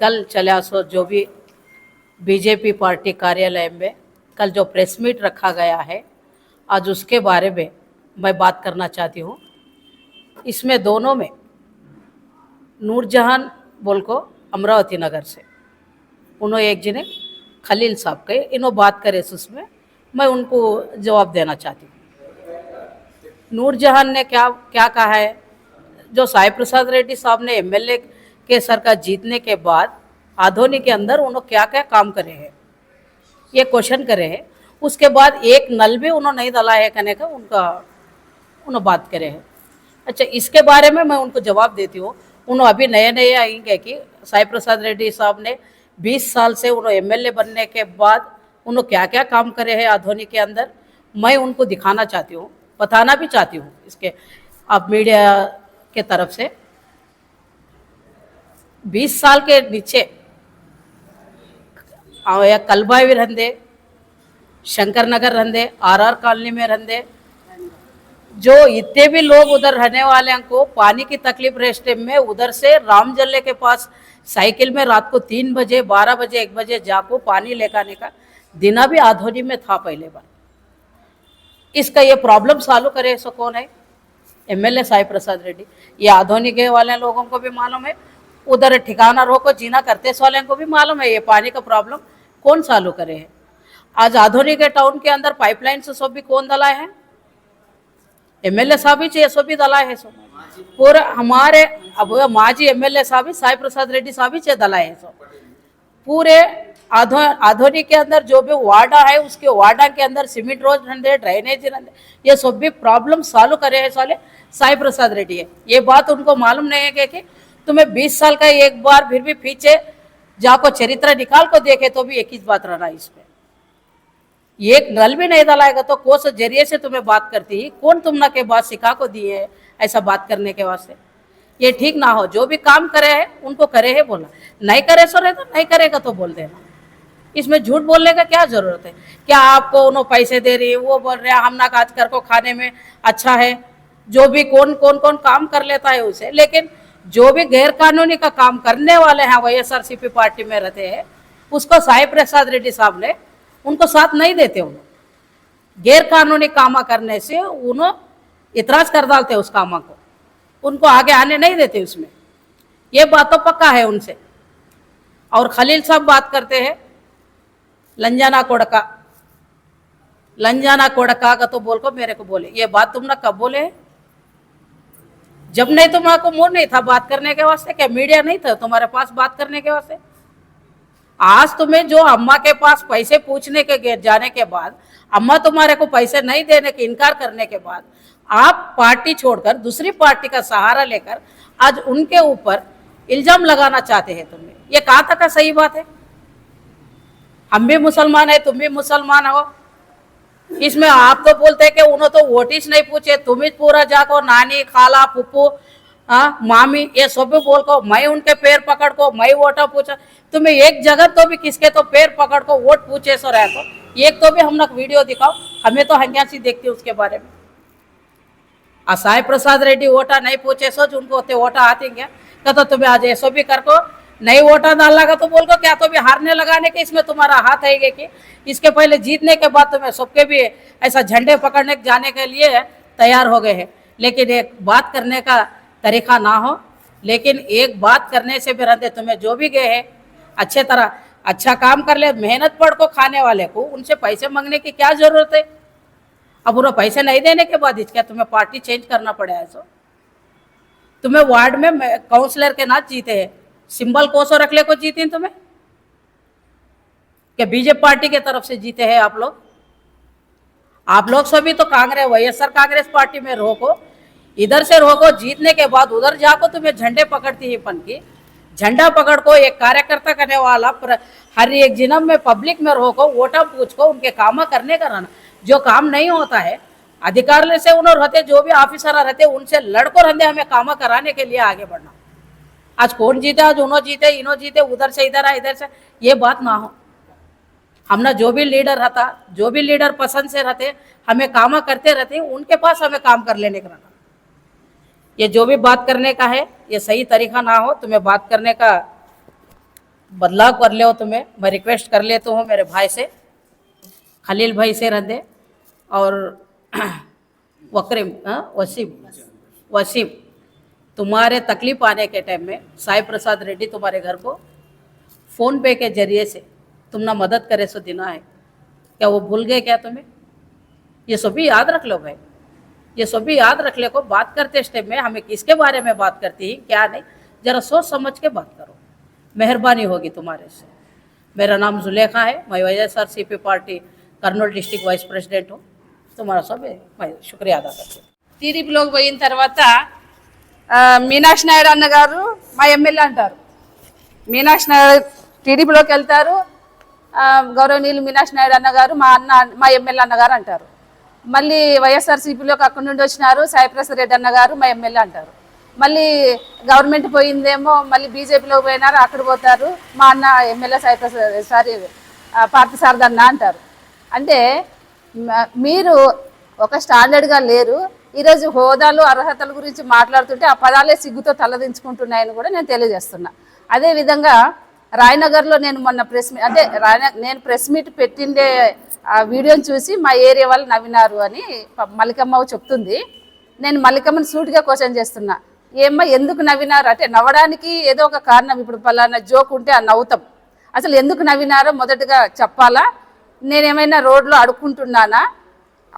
कल चला सो जो भी बीजेपी पार्टी कार्यालय में, कल जो प्रेस मीट रखा गया है, आज उसके बारे में मैं बात करना चाहती हूँ। इसमें दोनों में नूरजहान बोल को अमरावती नगर से उन्होंने एक जिन्हें खलील साहब के, इन्हों बात करे उसमें, मैं उनको जवाब देना चाहती हूँ। नूरजहान ने क्या क्या कहा है? जो साई प्रसाद रेड्डी साहब ने एमएलए के सरकार जीतने के बाद आधोनी के अंदर उन्होंने क्या क्या काम करे हैं? ये क्वेश्चन करे हैं। उसके बाद एक नल भी उन्होंने नहीं डाला है कहने का, उनका उन्होंने बात करे हैं। अच्छा इसके बारे में मैं उनको जवाब देती हूँ। उन्होंने अभी नए नए आएँगे कि साई प्रसाद रेड्डी साहब ने 20 साल से उन्होंने एमएलए बनने के बाद उन्होंने क्या क्या काम करे हैं आधोनी के अंदर। मैं उनको दिखाना चाहती हूँ, बताना भी चाहती हूँ इसके अब मीडिया के तरफ़ से। 20 साल के नीचे। या कलबावी रहंदे शंकर नगर रहंदे, आर आर कॉलोनी में रहंदे। जो इतने भी लोग उधर रहने वाले को, पानी की तकलीफ़ रेस्टे में, उधर से राम जल्ले के पास साइकिल में रात को तीन बजे, बारह बजे, एक बजे जाको पानी लेकर आने का। दिना भी आधोनी में था पहले बार। इसका ये प्रॉब्लम सॉल्व करे सो कौन है? एमएलए साई प्रसाद रेड्डी। ये आधोनी के वाले लोगों को भी मालूम है। उधर ठिकाना रोको, जीना करते वाले को भी मालूम है, ये पानी का प्रॉब्लम कौन सॉल्व करे है? आज आधुनिक टाउन के अंदर पाइपलाइन से सब भी कौन दलाए हैं? एमएलए साहब ही चाहिए, सब भी दलाए है सो पूरे हमारे, अब माजी एमएलए साहब ही, साई प्रसाद रेड्डी साहब ही चाहिए दलाए है सो पूरे आधुनिक के अंदर जो भी वार्डा है, उसके वार्डा के अंदर सीमेंट रोड रहते ड्रेनेज रहते ये सब भी प्रॉब्लम सॉल्व करे है साले साई प्रसाद रेड्डी है। ये बात उनको मालूम नहीं है कि तुम्हें 20 साल का एक बार फिर भी पीछे जाको चरित्र निकाल को देखे तो भी एक ही बात रहना इसमें। एक नल भी नहीं डालाएगा तो कोस ज़रिए से तुम्हें बात करती ही। कौन तुम ना के बात सिखा को दिए ऐसा बात करने के वास्ते? ये ठीक ना हो। जो भी काम करे है, उनको करे है बोला नहीं करे सो रहे तो नहीं करेगा तो बोल देना। इसमें झूठ बोलने का क्या ज़रूरत है? क्या आपको उन्होंने पैसे दे रही है, वो बोल रहे हम ना काज कर को खाने में अच्छा है। जो भी कौन कौन कौन काम कर लेता है उसे। लेकिन जो भी गैर कानूनी का काम करने वाले हैं वाई पार्टी में रहते हैं, उसको साई प्रसाद रेड्डी साहब ने उनको साथ नहीं देते उन्होंने गैर कानूनी कामा करने से उन्होंने इतराज कर डालते उस कामा को। उनको आगे आने नहीं देते उसमें। ये बात तो पक्का है उनसे। और खलील साहब बात करते हैं, लंजाना कोड़का। लंजाना कोड़का का तो बोल को मेरे को बोले। ये बात तुमने कब बोले? जब नहीं तुम्हारा मूड नहीं था बात करने के वास्ते, क्या मीडिया नहीं था तुम्हारे पास बात करने के वास्ते? आज तुम्हें जो अम्मा के पास पैसे पूछने के जाने के बाद, अम्मा तुम्हारे को पैसे नहीं देने के इनकार करने के बाद, आप पार्टी छोड़कर, दूसरी पार्टी का सहारा लेकर, आज उनके ऊपर इल्ज़ाम लगाना चाहते हैं तुम्हें। ये कहाँ तक का सही बात है? हम भी मुसलमान है, तुम भी मुसलमान हो। इसमें आप तो बोलते हैं कि उन्होंने तो वोटिस नहीं पूछे। तुम ही पूरा जाको नानी, खाला पुप्पू हाँ मामी, ये सब बोल को, मैं उनके पैर पकड़ को, मैं वोटा पूछा। तुम्हें एक जगह तो भी किसके तो पैर पकड़ को वोट पूछे सो रहे तो एक तो भी हम लोग वीडियो दिखाओ, हमें तो हंग्यासी देखती उसके बारे में। आ साई प्रसाद रेड्डी वोटा नहीं पूछे सो, जो उनको होते वोटा आती क्या कहते तुम्हें आज ऐसो भी कर को नहीं वोटा डालना का तो बोल को क्या तो भी हारने लगाने के इसमें तुम्हारा हाथ है कि इसके पहले जीतने के बाद तुम्हें सबके भी ऐसा झंडे पकड़ने जाने के लिए तैयार हो गए हैं। लेकिन एक बात करने का तरीका ना हो, लेकिन एक बात करने से भी रहते, तुम्हें जो भी गए हैं, अच्छे तरह अच्छा काम कर ले, मेहनत पढ़ को खाने वाले को, उनसे पैसे मांगने की क्या ज़रूरत है? अब उन्हें पैसे नहीं देने के बाद इसका तुम्हें पार्टी चेंज करना पड़े ऐसा। तुम्हें वार्ड में काउंसलर के नाथ जीते हैं। सिंबल कोसो रखले को जीते तुम्हें? क्या बीजेपी पार्टी के तरफ़ से जीते हैं आप लोग? आप लोग सभी तो कांग्रेस वैएसआर कांग्रेस पार्टी में रोको, इधर से रोको, जीतने के बाद उधर जाको, तुम्हें झंडे पकड़ती है पन की झंडा पकड़ को एक कार्यकर्ता करने वाला हर एक जिनम में पब्लिक में रोको, वोटा पूछ को उनके काम करने का रहना। जो काम नहीं होता है, अधिकार से उन्होंने रहते, जो भी ऑफिसर रहते, उनसे लड़को रहते, हमें काम कराने के लिए आगे बढ़ना। आज कौन जीते आज उन्हों जीते इन्हों जीते उधर से इधर आ इधर से। ये बात ना हो। हमने जो भी लीडर रहता जो भी लीडर पसंद से रहते हमें काम करते रहते उनके पास हमें काम कर लेने का रहना ये जो भी बात करने का है ये सही तरीका ना हो तुम्हें बात करने का बदलाव कर ले हो तुम्हें। मैं रिक्वेस्ट कर लेता हूँ मेरे भाई से खलील भाई से रहते और वक्रीम हाँ, वसीम वसीम। तुम्हारे तकलीफ़ आने के टाइम में साई प्रसाद रेड्डी तुम्हारे घर को फ़ोन पे के ज़रिए से तुम ना मदद करे सो देना है। क्या वो भूल गए क्या तुम्हें? ये सभी याद रख लो भाई। ये सभी याद रख ले को बात करते टाइम में हमें किसके बारे में बात करती है, क्या नहीं, ज़रा सोच समझ के बात करो। मेहरबानी होगी तुम्हारे से। मेरा नाम जुलेखा है, मैं Y S R C P party, Kurnool district vice president हूँ। तुम्हारा सब शुक्रिया अदा करती हूँ। तीन लोग बोन तरह మీనాక్షి నాయుడు అన్న గారు మా ఎమ్మెల్యే అంటారు. మీనాక్షి నాయుడు టీడీపీలోకి వెళ్తారు. గౌరవనీయులు మీనాక్షి నాయుడు అన్న గారు మా అన్న మా ఎమ్మెల్యే అన్నగారు అంటారు. మళ్ళీ వైఎస్ఆర్సీపీలోకి అక్కడి నుండి వచ్చినారు సాయిప్రసాద్ రెడ్డి అన్న గారు మా ఎమ్మెల్యే అంటారు. మళ్ళీ గవర్నమెంట్ పోయిందేమో మళ్ళీ బీజేపీలోకి పోయినారు అక్కడ పోతారు. మా అన్న ఎమ్మెల్యే సాయిప్రసాద్ సారీ ఆ, పార్థసారథి అన్న అంటారు. అంటే మీరు ఒక స్టాండర్డ్గా లేరు ఈరోజు హోదాలు అర్హతల గురించి మాట్లాడుతుంటే ఆ పదాలే సిగ్గుతో తలదించుకుంటున్నాయని కూడా నేను తెలియజేస్తున్నా. అదేవిధంగా రాయనగర్లో నేను మొన్న ప్రెస్ మీట్ అంటే రాయన నేను ప్రెస్ మీట్ పెట్టిండే ఆ వీడియోని చూసి మా ఏరియా వాళ్ళు నవ్వినారు అని మల్లికమ్మ చెప్తుంది. నేను మల్లికమ్మని సూటిగా క్వశ్చన్ చేస్తున్నా. ఏమ్మా ఎందుకు నవ్వినారు? అంటే నవ్వడానికి ఏదో ఒక కారణం ఇప్పుడు పలానా జోక్ ఉంటే ఆ నవ్వుతాం. అసలు ఎందుకు నవ్వినారో మొదటగా చెప్పాలా? నేనేమైనా రోడ్లో అడుక్కుంటున్నానా?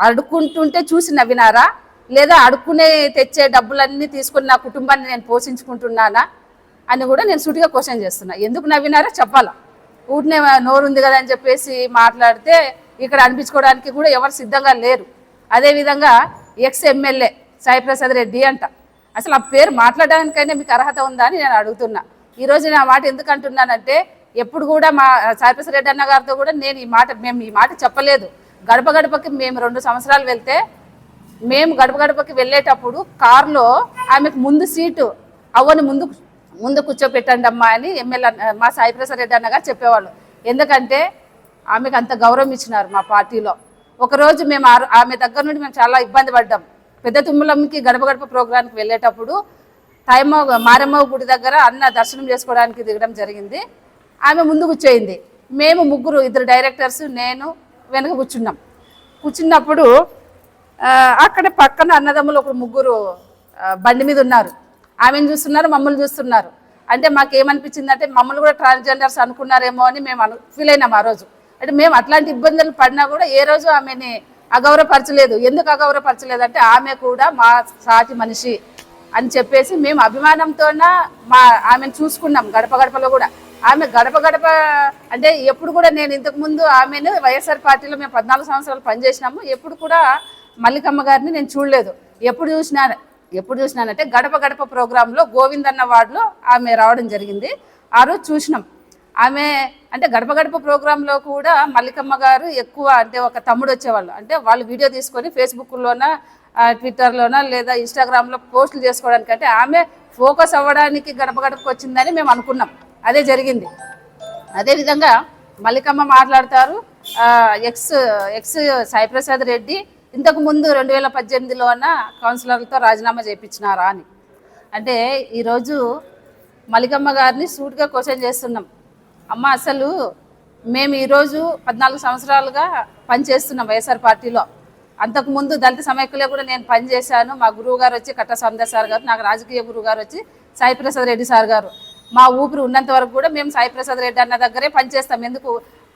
అడుక్కుంటుంటే చూసి నవ్వినారా? లేదా అడుక్కునే తెచ్చే డబ్బులన్నీ తీసుకుని నా కుటుంబాన్ని నేను పోషించుకుంటున్నానా అని కూడా నేను సూటిగా క్వశ్చన్ చేస్తున్నా. ఎందుకు నవ్వినారో చెప్పాలా? ఊరినే నోరు ఉంది కదా అని చెప్పేసి మాట్లాడితే ఇక్కడ అనిపించుకోవడానికి కూడా ఎవరు సిద్ధంగా లేరు. అదేవిధంగా ఎక్స్ ఎమ్మెల్యే సాయిప్రసాద్ రెడ్డి అంట. అసలు ఆ పేరు మాట్లాడడానికైనా మీకు అర్హత ఉందా అని నేను అడుగుతున్నా. ఈరోజు నా మాట ఎందుకు అంటున్నానంటే ఎప్పుడు కూడా మా సాయిప్రసాద్ రెడ్డి అన్న గారితో కూడా నేను ఈ మాట మేము ఈ మాట చెప్పలేదు. గడప గడపకి మేము రెండు సంవత్సరాలు వెళ్తే మేము గడప గడపకి వెళ్ళేటప్పుడు కారులో ఆమెకు ముందు సీటు అవ్వని ముందు ముందు కూర్చోపెట్టండి అమ్మా అని ఎమ్మెల్యే మా సాయిప్రసాద్ రెడ్డి అన్నగారు చెప్పేవాళ్ళు. ఎందుకంటే ఆమెకు అంత గౌరవం ఇచ్చినారు మా పార్టీలో. ఒకరోజు మేము ఆమె దగ్గర నుండి మేము చాలా ఇబ్బంది పడ్డాం. పెద్ద తుమ్మలమ్మకి గడప గడప ప్రోగ్రాంకి వెళ్ళేటప్పుడు తాయమ్మ మారమ్మ గుడి దగ్గర అన్న దర్శనం చేసుకోవడానికి దిగడం జరిగింది. ఆమె ముందు కూర్చోయింది. మేము ముగ్గురు ఇద్దరు డైరెక్టర్స్ నేను వెనక కూర్చున్నాం. కూర్చున్నప్పుడు అక్కడ పక్కన అన్నదమ్ములు ఒక ముగ్గురు బండి మీద ఉన్నారు. ఆమెను చూస్తున్నారు మమ్మల్ని చూస్తున్నారు. అంటే మాకు ఏమనిపించింది అంటే మమ్మల్ని కూడా ట్రాన్స్జెండర్స్ అనుకున్నారేమో అని మేము అను ఫీల్ అయినాం ఆ రోజు. అంటే మేము అట్లాంటి ఇబ్బందులు పడినా కూడా ఏ రోజు ఆమెని అగౌరవపరచలేదు. ఎందుకు అగౌరవపరచలేదు అంటే ఆమె కూడా మా సాటి మనిషి అని చెప్పేసి మేము అభిమానంతో మా ఆమెను చూసుకున్నాం గడప గడపలో కూడా. ఆమె గడప గడప అంటే ఎప్పుడు కూడా నేను ఇంతకుముందు ఆమెను వైఎస్ఆర్ పార్టీలో మేము పద్నాలుగు సంవత్సరాలు పనిచేసినాము. ఎప్పుడు కూడా మల్లికమ్మ గారిని నేను చూడలేదు. ఎప్పుడు చూసినా ఎప్పుడు చూసినానంటే గడప గడప ప్రోగ్రాంలో గోవిందన్న వార్డులో ఆమె రావడం జరిగింది. ఆ రోజు చూసినాం. ఆమె అంటే గడప గడప ప్రోగ్రాంలో కూడా మల్లికమ్మ గారు ఎక్కువ అంటే ఒక తమ్ముడు వచ్చేవాళ్ళు. అంటే వాళ్ళు వీడియో తీసుకొని ఫేస్బుక్లోన ట్విట్టర్లోన లేదా ఇన్స్టాగ్రామ్లో పోస్టులు చేసుకోవడానికి అంటే ఆమె ఫోకస్ అవ్వడానికి గడప గడపకు వచ్చిందని మేము అనుకున్నాం. అదే జరిగింది. అదేవిధంగా మల్లికమ్మ మాట్లాడతారు. ఎక్స్ ఎక్స్ సాయిప్రసాద్ రెడ్డి ఇంతకు ముందు రెండు వేల పద్దెనిమిదిలోన కౌన్సిలర్లతో రాజీనామా చేయించినారా అని. అంటే ఈరోజు మలికమ్మ గారిని సూట్గా క్వశ్చన్ చేస్తున్నాం. అమ్మ అసలు మేము ఈరోజు పద్నాలుగు సంవత్సరాలుగా పనిచేస్తున్నాం వైఎస్ఆర్ పార్టీలో. అంతకుముందు దళిత సమైక్యలో కూడా నేను పనిచేశాను మా గురువు గారు వచ్చి కట్ట సందేశ్ సార్ గారు నాకు రాజకీయ గురువు గారు వచ్చి సాయి ప్రసాద్ రెడ్డి సార్ గారు. మా ఊపిరి ఉన్నంత వరకు కూడా మేము సాయి ప్రసాద్ రెడ్డి అన్న దగ్గరే పనిచేస్తాం ఎందుకు?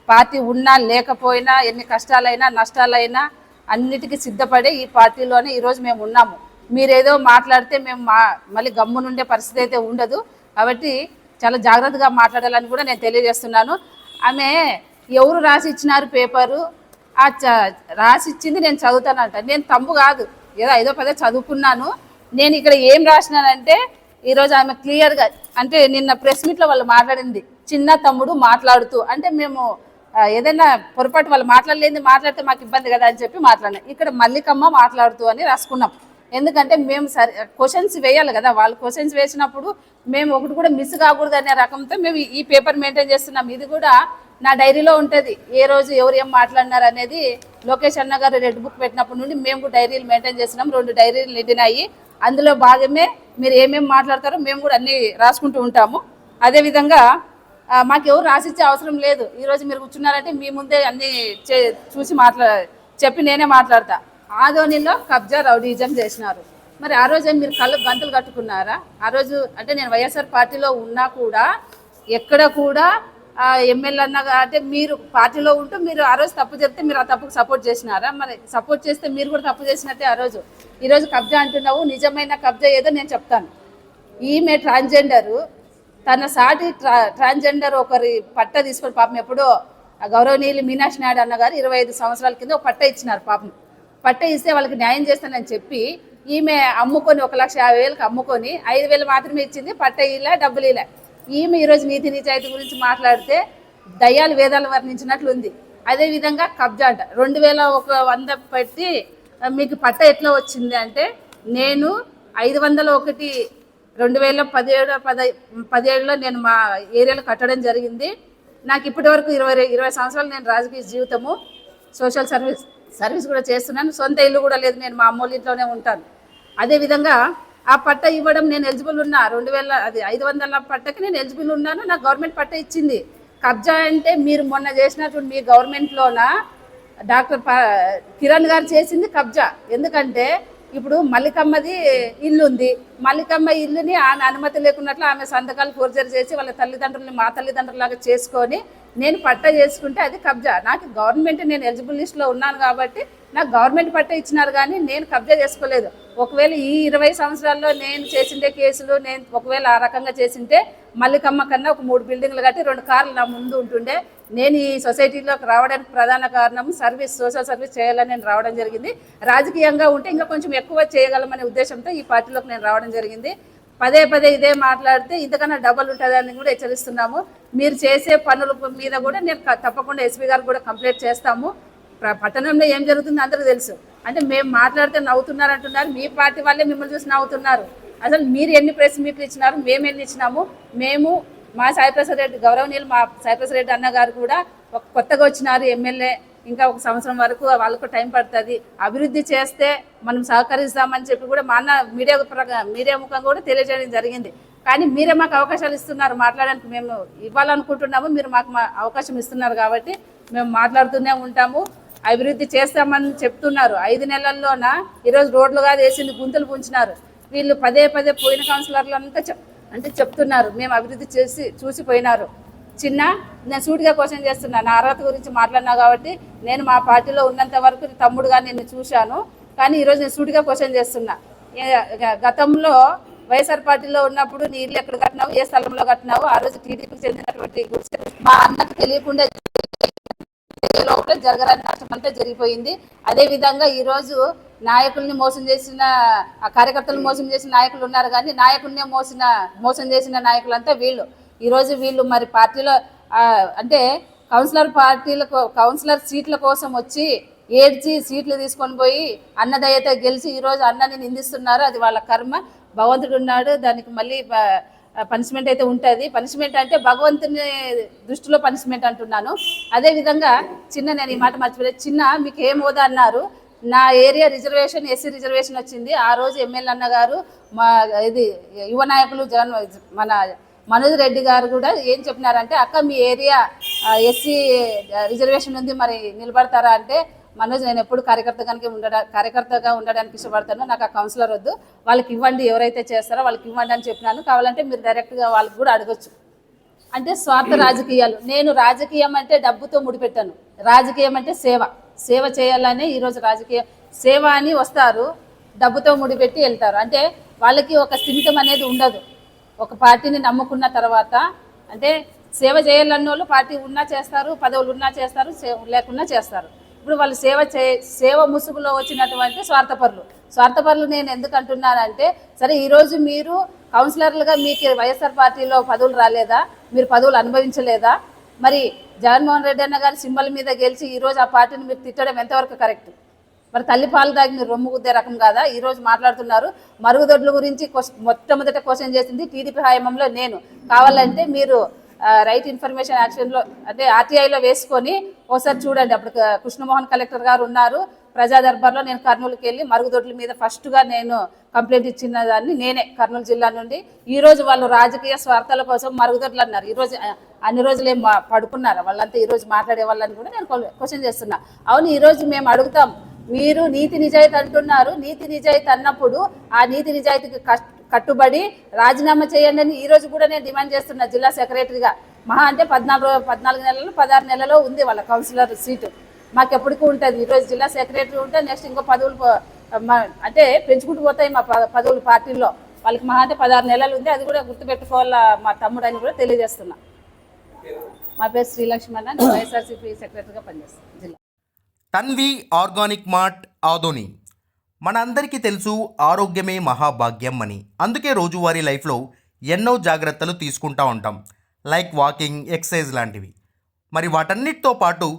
పార్టీ ఉన్నా లేకపోయినా ఎన్ని కష్టాలైనా నష్టాలైనా అన్నిటికీ సిద్ధపడే ఈ పార్టీలోనే ఈరోజు మేము ఉన్నాము. మీరేదో మాట్లాడితే మేము మా మళ్ళీ గమ్మునుండే పరిస్థితి అయితే ఉండదు. కాబట్టి చాలా జాగ్రత్తగా మాట్లాడాలని కూడా నేను తెలియజేస్తున్నాను. ఆమె ఎవరు రాసి ఇచ్చినారు పేపరు? ఆ చ- రాసి ఇచ్చింది నేను చదువుతానంట. నేను తమ్ము కాదు. ఏదో ఐదో పదో చదువుకున్నాను. నేను ఇక్కడ ఏం రాసినానంటే ఈరోజు ఆమె క్లియర్గా అంటే నిన్న ప్రెస్ మీట్లో వాళ్ళు మాట్లాడింది చిన్న తమ్ముడు మాట్లాడుతూ అంటే మేము ఏదైనా పొరపాటు వాళ్ళు మాట్లాడలేని మాట్లాడితే మాకు ఇబ్బంది కదా అని చెప్పి మాట్లాడినా. ఇక్కడ మల్లికమ్మ మాట్లాడుతూ అని రాసుకున్నాం. ఎందుకంటే మేము సరి క్వశ్చన్స్ వేయాలి కదా. వాళ్ళు క్వశ్చన్స్ వేసినప్పుడు మేము ఒకటి కూడా మిస్ కాకూడదు అనే రకంతో మేము ఈ- పేపర్ మెయింటైన్ చేస్తున్నాం. ఇది కూడా నా డైరీలో ఉంటుంది. ఏ రోజు ఎవరు ఏం మాట్లాడినారు అనేది లోకేష్ అన్న గారు రెడ్ బుక్ పెట్టినప్పటి నుండి మేము కూడా డైరీలు మెయింటైన్ చేస్తున్నాం. రెండు డైరీలు నిండినాయి. అందులో భాగమే మీరు ఏమేమి మాట్లాడతారో మేము కూడా అన్నీ రాసుకుంటూ ఉంటాము. అదేవిధంగా ఆ, మాకెవరు రాసిచ్చే అవసరం లేదు. ఈరోజు మీరు కూర్చున్నారంటే మీ ముందే అన్ని చే- చూసి మాట్లా చెప్పి నేనే మాట్లాడతా. ఆదోనిలో కబ్జా రౌడీజం చేసినారు. మరి ఆ రోజే మీరు కళ్ళు గంతులు కట్టుకున్నారా? ఆ రోజు అంటే నేను వైఎస్ఆర్ పార్టీలో ఉన్నా కూడా ఎక్కడ కూడా ఎమ్మెల్యే అన్నగా అంటే మీరు పార్టీలో ఉంటూ మీరు ఆ రోజు తప్పు చెప్తే మీరు ఆ తప్పుకు సపోర్ట్ చేసినారా? మరి సపోర్ట్ చేస్తే మీరు కూడా తప్పు చేసినట్టే ఆ రోజు. ఈరోజు కబ్జా అంటున్నావు నిజమైన కబ్జా ఏదో నేను చెప్తాను. ఈమె ట్రాన్స్జెండరు తన సాటి ట్రా ట్రాన్స్జెండర్ ఒకరి పట్ట తీసుకొని పాపం ఎప్పుడో గౌరవనీయులు మీనాక్షి నాయుడు అన్నగారు ఇరవై ఐదు సంవత్సరాల కింద ఒక పట్ట ఇచ్చినారు పాపం. పట్ట ఇస్తే వాళ్ళకి న్యాయం చేస్తానని చెప్పి ఈమె అమ్ముకొని ఒక లక్ష యాభై వేలకు అమ్ముకొని ఐదు వేలు మాత్రమే ఇచ్చింది పట్ట ఇలా డబ్బులు ఇలా ఈమె ఈరోజు నీతి నిజాయితీ గురించి మాట్లాడితే దయ్యాలు వేదాలు వర్ణించినట్లు ఉంది. అదేవిధంగా కబ్జా అంట. రెండు వేల ఒక వంద పెట్టి మీకు పట్ట ఎట్లా వచ్చింది అంటే నేను ఐదు వందల ఒకటి రెండు వేల పదిహేడు పద పదిహేడులో నేను మా ఏరియాలో కట్టడం జరిగింది. నాకు ఇప్పటి వరకు ఇరవై ఇరవై సంవత్సరాలు నేను రాజకీయ జీవితము సోషల్ సర్వీస్ సర్వీస్ కూడా చేస్తున్నాను. సొంత ఇల్లు కూడా లేదు నేను మా అమ్మోళ్ళ ఇంట్లోనే ఉంటాను. అదేవిధంగా ఆ పట్ట ఇవ్వడం నేను ఎలిజిబుల్ ఉన్నా రెండు వేల అది ఐదు వందల పట్టకి నేను ఎలిజిబుల్ ఉన్నాను. నాకు గవర్నమెంట్ పట్ట ఇచ్చింది. కబ్జా అంటే మీరు మొన్న చేసినటువంటి మీ గవర్నమెంట్లోన? డాక్టర్ ప కిరణ్ గారు చేసింది కబ్జా. ఎందుకంటే ఇప్పుడు మల్లికమ్మది ఇల్లు ఉంది మల్లికమ్మ ఇల్లుని ఆమె అనుమతి లేకున్నట్లు ఆమె సంతకాలు ఫోర్జరీ చేసి వాళ్ళ తల్లిదండ్రులని మా తల్లిదండ్రులాగా చేసుకొని నేను పట్ట చేసుకుంటే అది కబ్జా. నాకు గవర్నమెంట్ నేను ఎలిజిబుల్ లిస్ట్లో ఉన్నాను కాబట్టి నాకు గవర్నమెంట్ పట్ట ఇచ్చినారు కానీ నేను కబ్జా చేసుకోలేదు. ఒకవేళ ఈ ఇరవై సంవత్సరాల్లో నేను చేసిండే కేసులు నేను ఒకవేళ ఆ రకంగా చేసింటే మల్లికమ్మ కన్నా ఒక మూడు బిల్డింగ్లు కట్టి రెండు కార్లు నా ముందు ఉంటుండే. నేను ఈ సొసైటీలోకి రావడానికి ప్రధాన కారణం సర్వీస్ సోషల్ సర్వీస్ చేయాలని నేను రావడం జరిగింది. రాజకీయంగా ఉంటే ఇంకా కొంచెం ఎక్కువ చేయగలమనే ఉద్దేశంతో ఈ పార్టీలోకి నేను రావడం జరిగింది. పదే పదే ఇదే మాట్లాడితే ఇంతకన్నా డబల్ ఉంటుందని కూడా హెచ్చరిస్తున్నాము. మీరు చేసే పనుల మీద కూడా నేను తప్పకుండా ఎస్పీ గారు కూడా కంప్లైంట్ చేస్తాము. పట్టణంలో ఏం జరుగుతుందో అందరికీ తెలుసు. అంటే మేము మాట్లాడితే నవ్వుతున్నారు అంటున్నారు. మీ పార్టీ వాళ్ళే మిమ్మల్ని చూసి నవ్వుతున్నారు. అసలు మీరు ఎన్ని ప్రెస్ మీట్లు ఇచ్చినారు? మేము ఎన్ని ఇచ్చినాము? మేము మా సాయిప్రసాద్ రెడ్డి గౌరవనీయులు మా సాయిప్రసాద్ రెడ్డి అన్న గారు కూడా ఒక కొత్తగా వచ్చినారు ఎమ్మెల్యే. ఇంకా ఒక సంవత్సరం వరకు వాళ్ళకు టైం పడుతుంది. అభివృద్ధి చేస్తే మనం సహకరిస్తామని చెప్పి కూడా మా అన్న మీడియా ప్రకారం మీడియా ముఖంగా కూడా తెలియజేయడం జరిగింది. కానీ మీరే మాకు అవకాశాలు ఇస్తున్నారు. మాట్లాడడానికి మేము ఇవ్వాలనుకుంటున్నాము. మీరు మాకు మా అవకాశం ఇస్తున్నారు కాబట్టి మేము మాట్లాడుతూనే ఉంటాము. అభివృద్ధి చేస్తామని చెప్తున్నారు. ఐదు నెలల్లోన? ఈరోజు రోడ్లు కాదు వేసింది గుంతలు పుంచినారు. వీళ్ళు పదే పదే పోయిన కౌన్సిలర్లంతా చెప్ అంటే చెప్తున్నారు. మేము అభివృద్ధి చేసి చూసిపోయినారు చిన్న నేను సూటిగా క్వశ్చన్ చేస్తున్నా. నా అర్హత గురించి మాట్లాడినా కాబట్టి నేను మా పార్టీలో ఉన్నంత వరకు తమ్ముడుగా నేను చూశాను. కానీ ఈరోజు నేను సూటిగా క్వశ్చన్ చేస్తున్నా. గతంలో వైఎస్ఆర్ పార్టీలో ఉన్నప్పుడు నీ ఇల్లు ఎక్కడ కట్టినావు? ఏ స్థలంలో కట్టినావు? ఆ రోజు టీడీపీకి చెందినటువంటి మా అన్నకి తెలియకుండా లోపల జరగరాని నష్టం అంతా జరిగిపోయింది. అదే విధంగా నాయకుల్ని మోసం చేసిన ఆ కార్యకర్తలు మోసం చేసిన నాయకులు ఉన్నారు కానీ నాయకుల్నే మోసిన మోసం చేసిన నాయకులంతా వీళ్ళు. ఈరోజు వీళ్ళు మరి పార్టీలో అంటే కౌన్సిలర్ పార్టీల కౌన్సిలర్ సీట్ల కోసం వచ్చి ఏడ్చి సీట్లు తీసుకొని పోయి అన్నదయ్యతో గెలిచి ఈరోజు అన్నని నిందిస్తున్నారు. అది వాళ్ళ కర్మ. భగవంతుడు ఉన్నాడు. దానికి మళ్ళీ పనిష్మెంట్ అయితే ఉంటుంది. పనిష్మెంట్ అంటే భగవంతుని దృష్టిలో పనిష్మెంట్ అంటున్నాను. అదే విధంగా చిన్న నేను ఈ మాట మర్చిపోలేదు చిన్న మీకు ఏం హోదా అన్నారు. నా ఏరియా రిజర్వేషన్ ఎస్సీ రిజర్వేషన్ వచ్చింది. ఆ రోజు ఎమ్మెల్యే అన్న గారు మా ఇది యువ నాయకులు జగన్ మన మనోజ్ రెడ్డి గారు కూడా ఏం చెప్పినారంటే అక్క మీ ఏరియా ఎస్సీ రిజర్వేషన్ ఉంది మరి నిలబడతారా? అంటే మనోజ్ నేను ఎప్పుడు కార్యకర్తగానికి ఉండడా కార్యకర్తగా ఉండడానికి ఇష్టపడతాను నాకు ఆ కౌన్సిలర్ వద్దు. వాళ్ళకి ఇవ్వండి ఎవరైతే చేస్తారో వాళ్ళకి ఇవ్వండి అని చెప్పినాను. కావాలంటే మీరు డైరెక్ట్గా వాళ్ళకి కూడా అడగొచ్చు. అంటే స్వార్థ రాజకీయాలు. నేను రాజకీయం అంటే డబ్బుతో ముడిపెట్టాను. రాజకీయం అంటే సేవ. సేవ చేయాలనే ఈరోజు రాజకీయ సేవ అని వస్తారు డబ్బుతో ముడిపెట్టి వెళ్తారు. అంటే వాళ్ళకి ఒక స్థిమితం అనేది ఉండదు. ఒక పార్టీని నమ్ముకున్న తర్వాత అంటే సేవ చేయాలన్న వాళ్ళు పార్టీ ఉన్నా చేస్తారు పదవులు ఉన్నా చేస్తారు సేవ లేకున్నా చేస్తారు. ఇప్పుడు వాళ్ళు సేవ చే సేవ ముసుగులో వచ్చినటువంటి స్వార్థపరులు. స్వార్థపరులు నేను ఎందుకు అంటున్నానంటే సరే ఈరోజు మీరు కౌన్సిలర్లుగా మీకు వైఎస్ఆర్ పార్టీలో పదవులు రాలేదా? మీరు పదవులు అనుభవించలేదా? మరి జగన్మోహన్ రెడ్డి అన్న గారి సింబల్ మీద గెలిచి ఈరోజు ఆ పార్టీని మీరు తిట్టడం ఎంతవరకు కరెక్ట్? మరి తల్లి పాలు దాగి మీరు రొమ్ము గుద్దే రకం కాదా? ఈ రోజు మాట్లాడుతున్నారు. మరుగుదొడ్ల గురించి మొట్టమొదట క్వశ్చన్ చేసింది టీడీపీ హయాంలో నేను. కావాలంటే మీరు రైట్ ఇన్ఫర్మేషన్ యాక్షన్లో అంటే ఆర్టీఐలో వేసుకొని ఒకసారి చూడండి. అప్పుడు కృష్ణమోహన్ కలెక్టర్ గారు ఉన్నారు. ప్రజా దర్బార్లో నేను కర్నూలుకి వెళ్ళి మరుగుదొడ్ల మీద ఫస్ట్గా నేను కంప్లైంట్ ఇచ్చిన దాన్ని నేనే కర్నూలు జిల్లా నుండి. ఈరోజు వాళ్ళు రాజకీయ స్వార్థాల కోసం మరుగుదొడ్లు అన్నారు. ఈరోజు అన్ని రోజులు ఏం మా- పడుకున్నారు? వాళ్ళంతా ఈరోజు మాట్లాడే వాళ్ళని కూడా నేను క్వశ్చన్ చేస్తున్నా. అవును ఈ రోజు మేము అడుగుతాం మీరు నీతి నిజాయితీ అంటున్నారు నీతి నిజాయితీ అన్నప్పుడు ఆ నీతి నిజాయితీకి కట్టుబడి రాజీనామా చేయండి అని ఈరోజు కూడా నేను డిమాండ్ చేస్తున్నా జిల్లా సెక్రటరీగా. మహా అంటే పద్నాలుగు పద్నాలుగు నెలలు పదహారు నెలలో ఉంది వాళ్ళ కౌన్సిలర్ సీటు. మాకు ఎప్పటికీ ఉంటుంది. ఈరోజు జిల్లా సెక్రటరీ ఉంటే నెక్స్ట్ ఇంకో పదవులు అంటే పెంచుకుంటూ పోతాయి మా ప- పదవులు పార్టీల్లో. వాళ్ళకి మహా అంటే పదహారు నెలలు ఉంది. అది కూడా గుర్తుపెట్టుకోవాలా మా తమ్ముడు అని కూడా తెలియజేస్తున్నా. మా పేరు శ్రీలక్ష్మణ. నేను వైఎస్ఆర్సీపీ సెక్రటరీగా పనిచేస్తాను. జిల్లా. Tanvi organic mart Adoni. మనందరికీ తెలుసు ఆరోగ్యమే మహాభాగ్యం అని. అందుకే రోజువారీ లైఫ్లో ఎన్నో జాగ్రత్తలు తీసుకుంటా ఉంటాం. లైక్ వాకింగ్ ఎక్సర్సైజ్ లాంటివి. మరి వాటన్నిటితో పాటు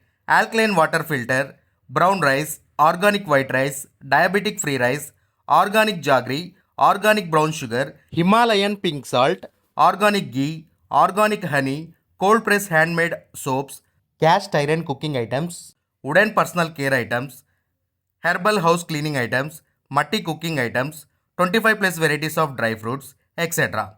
alkaline water filter, brown rice, organic white rice, diabetic free rice, organic jaggery, organic brown sugar, Himalayan pink salt, organic ghee, organic honey, cold press handmade soaps, cast iron cooking items, wooden personal care items, herbal house cleaning items, matti cooking items, 25 plus varieties of dry fruits, etc.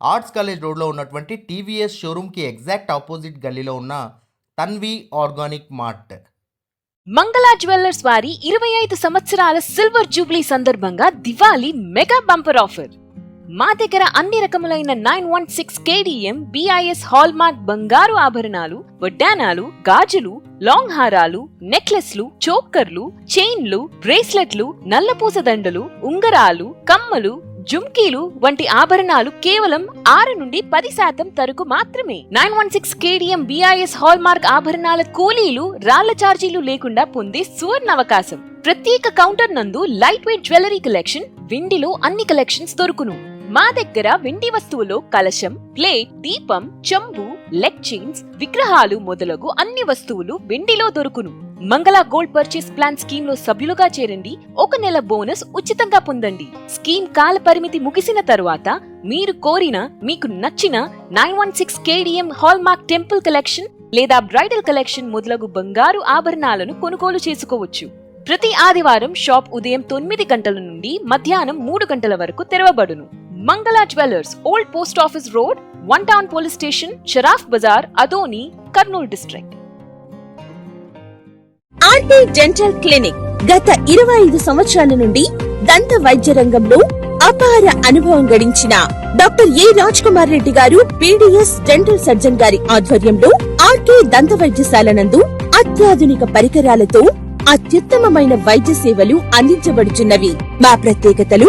Arts college రోడ్లో ఉన్నటువంటి TVS షోరూమ్కి exact opposite గల్లీలో ఉన్న Tanvi organic mart. Mangala jewellers వారి ఇరవై ఐదు సంవత్సరాల silver Jubilee సందర్భంగా Diwali mega bumper offer. మా దగ్గర అన్ని రకములైన nine one six KDM BIS hallmark బంగారు ఆభరణాలు వడ్డానాలు గాజులు లాంగ్ హారాలు నెక్లెస్లు చోక్కర్లు చైన్లు బ్రేస్లెట్లు నల్లపూస దండలు ఉంగరాలు కమ్మలు జుమ్కీలు వంటి ఆభరణాలు కేవలం ఆరు నుండి పది శాతం తరకు మాత్రమే. Nine one six KDM BIS hallmark ఆభరణాల కూలీలు రాళ్ళ ఛార్జీలు లేకుండా పొందే సువర్ణ అవకాశం ప్రత్యేక కౌంటర్ నందు లైట్ వెయిట్ జ్యువెలరీ కలెక్షన్ వెండిలో అన్ని కలెక్షన్స్ దొరుకును. మా దగ్గర వెండి వస్తువులో కలశం ప్లేట్ దీపం చెంబు లెగ్ చైన్స్ విగ్రహాలు మొదలగు అన్ని వస్తువులు వెండిలో దొరుకును. మంగళ గోల్డ్ పర్చేస్ ప్లాన్ స్కీమ్లో సభ్యులుగా చేరండి. ఒక నెల బోనస్ ఉచితంగా పొందండి. స్కీమ్ కాల పరిమితి ముగిసిన తరువాత మీరు కోరిన మీకు నచ్చిన nine one six KDM hallmark temple collection లేదా బ్రైడల్ కలెక్షన్ మొదలగు బంగారు ఆభరణాలను కొనుగోలు చేసుకోవచ్చు. ప్రతి ఆదివారం షాప్ ఉదయం తొమ్మిది గంటల నుండి మధ్యాహ్నం మూడు గంటల వరకు తెరవబడును. Mangala jewellers old post office road one town police station Saraf Bazaar Adoni Kurnool district RT dental clinic గత ఇరవై ఐదు సంవత్సరాల నుండి దంత వైద్య రంగంలో అపార అనుభవం గడించిన doctor A Raj Kumar Reddy garu BDS dental surgeon గారి ఆధ్వర్యంలో ఆర్కే దంత వైద్యశాల నందు అత్యాధునిక పరికరాలతో అత్యుత్తమమైన వైద్య సేవలు అందించబడుచున్నవి. మా ప్రత్యేకతలు